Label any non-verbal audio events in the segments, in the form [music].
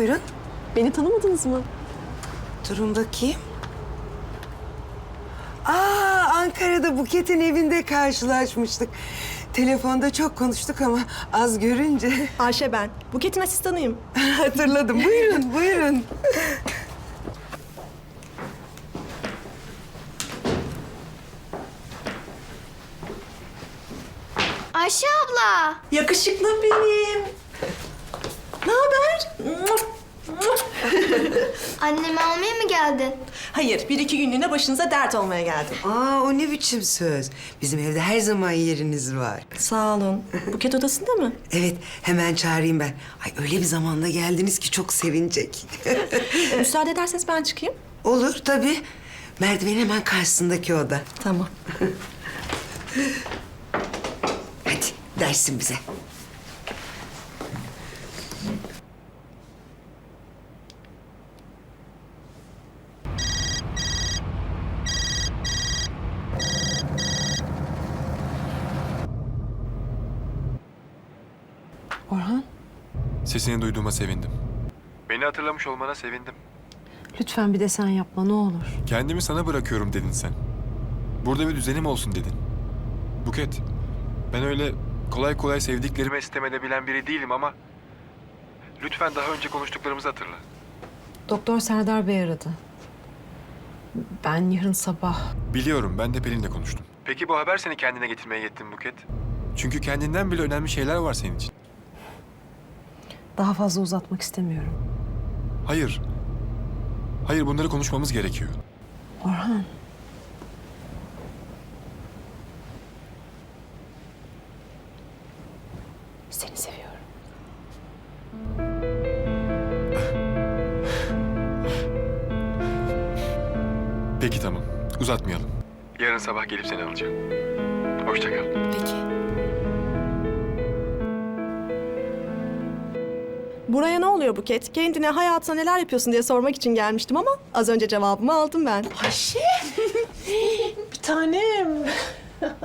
Buyurun. Beni tanımadınız mı? Durun bakayım. Aa, Ankara'da Buket'in evinde karşılaşmıştık. Telefonda çok konuştuk ama az görünce [laughs] Ayşe ben. Buket'in asistanıyım. [laughs] hatırladım. Buyurun, buyurun. Ayşe abla. Yakışıklım benim. Ne haber? Annemi almaya mı geldin? Hayır, bir iki günlüğüne başınıza dert olmaya geldim. Aa, o ne biçim söz? Bizim evde her zaman yeriniz var. Sağ olun. Buket odasında mı? [laughs] Evet, hemen çağırayım ben. Ay öyle bir zamanda geldiniz ki çok sevinecek. [laughs] [laughs] Müsaade ederseniz ben çıkayım. Olur tabii. Merdiven hemen karşısındaki oda. Tamam. Hadi dersin bize. Orhan, Sesini duyduğuma sevindim. Beni hatırlamış olmana sevindim. lütfen bir de sen yapma ne olur. Kendimi sana bırakıyorum dedin sen. Burada bir düzenim olsun dedin. Buket, ben öyle kolay kolay sevdiklerime istemedebilen biri değilim ama... Lütfen daha önce konuştuklarımızı hatırla. Doktor Serdar Bey aradı. Ben yarın sabah... Biliyorum, ben de Pelin'le konuştum. Peki bu haber seni kendine getirmeye yetti mi Buket? Çünkü kendinden bile önemli şeyler var senin için. Daha fazla uzatmak istemiyorum. Hayır. Hayır, bunları konuşmamız gerekiyor. Orhan. Seni seviyorum. Peki tamam, uzatmayalım. Yarın sabah gelip seni alacağım. Hoşça kal. Peki. Buraya ne oluyor Buket? Kendine hayatına neler yapıyorsun diye sormak için gelmiştim ama az önce cevabımı aldım ben. Ayşe. [laughs] bir tanem. [laughs]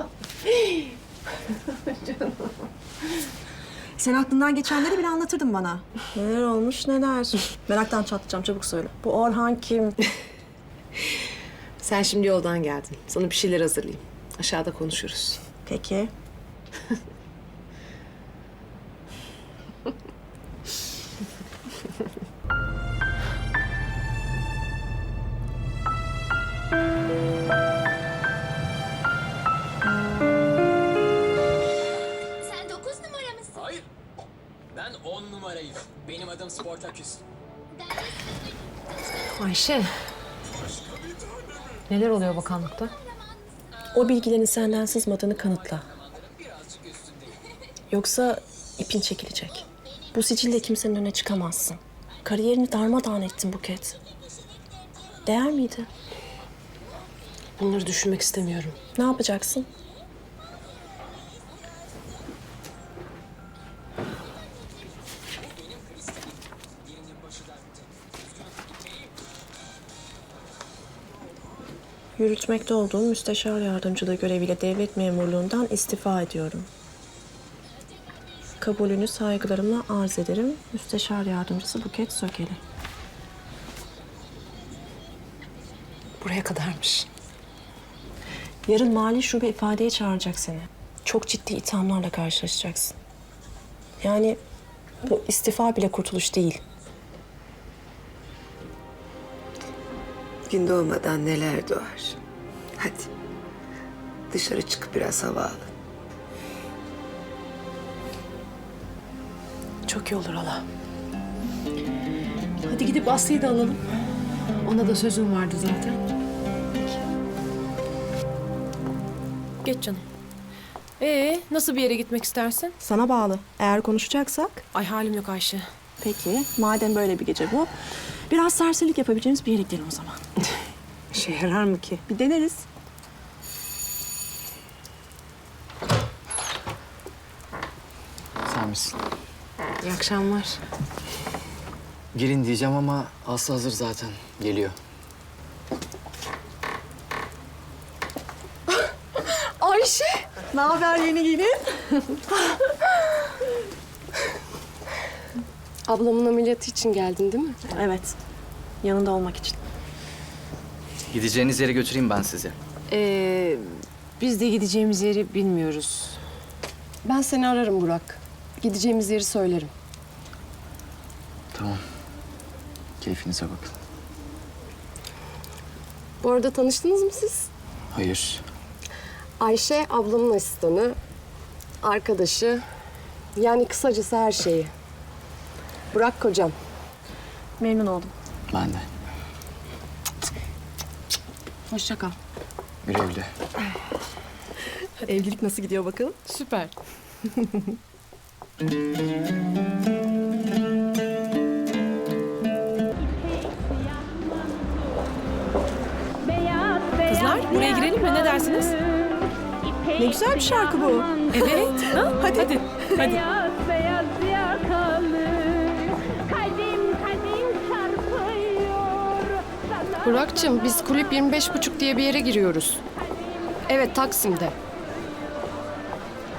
Sen aklından geçenleri bile anlatırdın bana. Neler olmuş neler. Meraktan çatlayacağım çabuk söyle. Bu Orhan kim? Sen şimdi yoldan geldin. Sana bir şeyler hazırlayayım. Aşağıda konuşuruz. Peki. Sen 9 numara mısın? Hayır. Ben 10 numarayım. Benim adım Sportaküs. Ayşe. Neler oluyor bakanlıkta? O bilgilerin senden sızmadığını kanıtla. Yoksa ipin çekilecek. Bu sicille kimsenin önüne çıkamazsın. Kariyerini darmadağın ettin Buket. Değer miydi? Bunları düşünmek istemiyorum. Ne yapacaksın? Yürütmekte olduğum müsteşar yardımcılığı göreviyle devlet memurluğundan istifa ediyorum. Kabulünü saygılarımla arz ederim. Müsteşar yardımcısı Buket Sökeli. Buraya kadarmış. Yarın mali şube ifadeye çağıracak seni. Çok ciddi ithamlarla karşılaşacaksın. Yani bu istifa bile kurtuluş değil. Gün doğmadan neler doğar. Hadi. Dışarı çıkıp biraz hava alın. Çok iyi olur hala. Hadi gidip Aslı'yı da alalım. Ona da sözüm vardı zaten. Geç canım. Ee, nasıl bir yere gitmek istersin? Sana bağlı. Eğer konuşacaksak Ay halim yok Ayşe. peki. Madem böyle bir gece bu. Biraz serserilik yapabileceğimiz bir yere gidelim o zaman. [laughs] İşe yarar mı ki? Bir deneriz. Sen misin? İyi akşamlar. Girin diyeceğim ama Aslı hazır zaten. Geliyor. Ne haber yeni gelin? Ablamın ameliyatı için geldin değil mi? Evet. Yanında olmak için. Gideceğiniz yere götüreyim ben sizi. Ee, biz de gideceğimiz yeri bilmiyoruz. Ben seni ararım Burak. Gideceğimiz yeri söylerim. Tamam. Keyfinize bakın. Bu arada tanıştınız mı siz? Hayır. Ayşe ablamın asistanı, arkadaşı, yani kısacası her şeyi. Burak kocam. Memnun oldum. Ben de. Hoşça kal. Güle güle. Evlilik nasıl gidiyor bakalım? Süper. Kızlar buraya girelim mi? Ne dersiniz? Ne güzel bir şarkı bu. Evet. Ha? Hadi. Hadi. Hadi. Beyaz beyaz yakalı Kalbim kalbim çarpıyor Sana Burak'cığım biz kulüp 25.5 diye bir yere giriyoruz. Evet Taksim'de.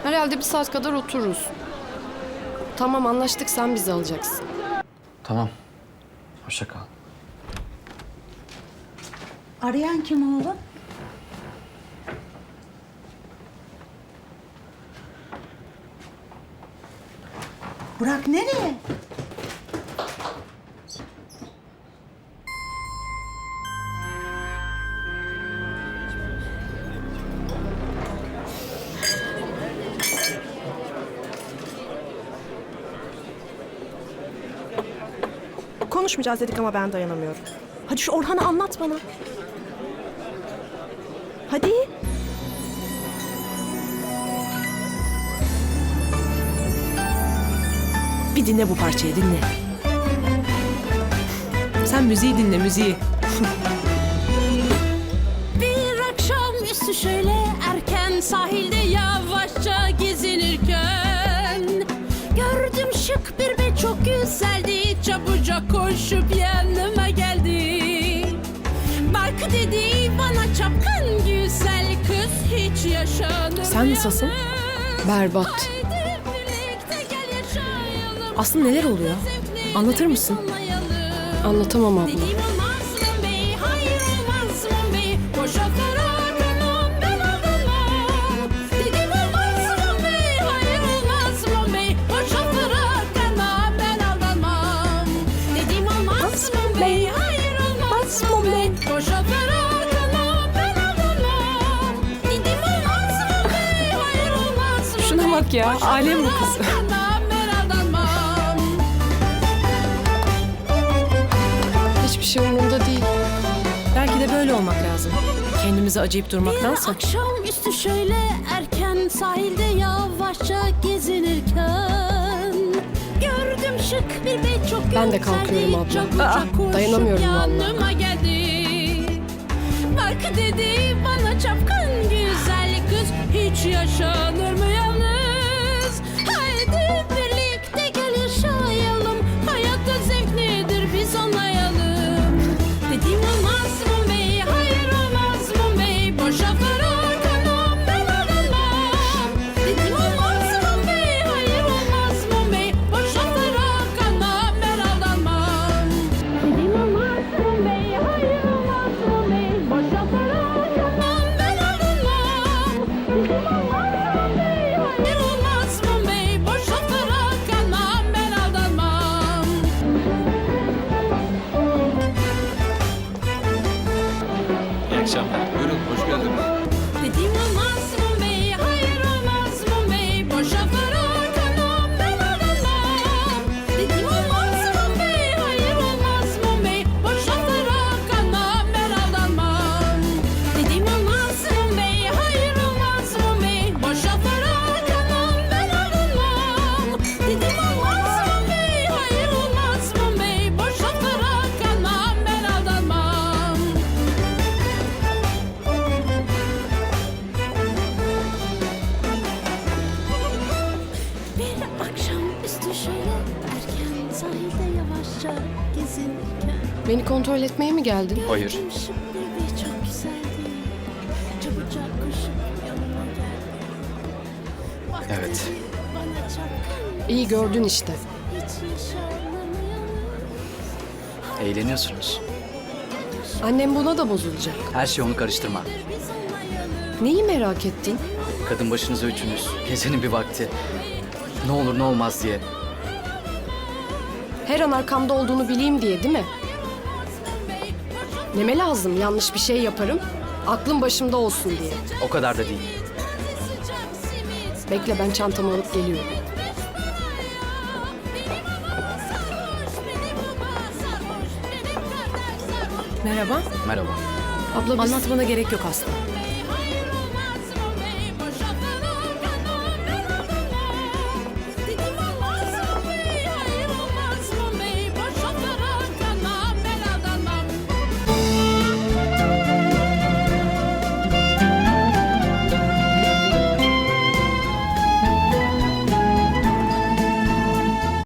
Herhalde bir saat kadar otururuz. Tamam anlaştık sen bizi alacaksın. Tamam. Hoşça kal. Arayan kim oğlum? Burak nereye? Konuşmayacağız dedik ama ben dayanamıyorum. Hadi şu Orhan'ı anlat bana. Hadi. Bir dinle bu parçayı dinle. Sen müziği dinle müziği. [laughs] Bir akşam üstü şöyle erken sahilde yavaşça gezinirken Gördüm şık bir ve çok güzeldi çabucak koşup yanıma geldi Bak dedi bana çapkın güzel kız hiç yaşanır Sen nasılsın? Berbat. Aslında neler oluyor? Anlatır mısın? Anlatamam abla. Dediğim olmaz mı bey, hayır olmaz olmak lazım. Kendimize acıyıp durmaktansa. Bir akşam üstü şöyle erken sahilde yavaşça gezinirken Gördüm şık bir bey çok Ben de kalkıyorum abla. çabucak Aa, dayanamıyorum yanıma geldi Bak dedi bana çapkın güzel kız Hiç yaşanır Beni kontrol etmeye mi geldin? Hayır. Evet. İyi gördün işte. Eğleniyorsunuz. Annem buna da bozulacak. Her şey onu karıştırma. Neyi merak ettin? Kadın başınıza üçünüz. Gecenin bir vakti. Ne olur ne olmaz diye. Her an arkamda olduğunu bileyim diye değil mi? Neme lazım yanlış bir şey yaparım. Aklım başımda olsun diye. O kadar da değil. Bekle ben çantamı alıp geliyorum. Merhaba. Merhaba. Abla biz... Anlatmana gerek yok Aslı.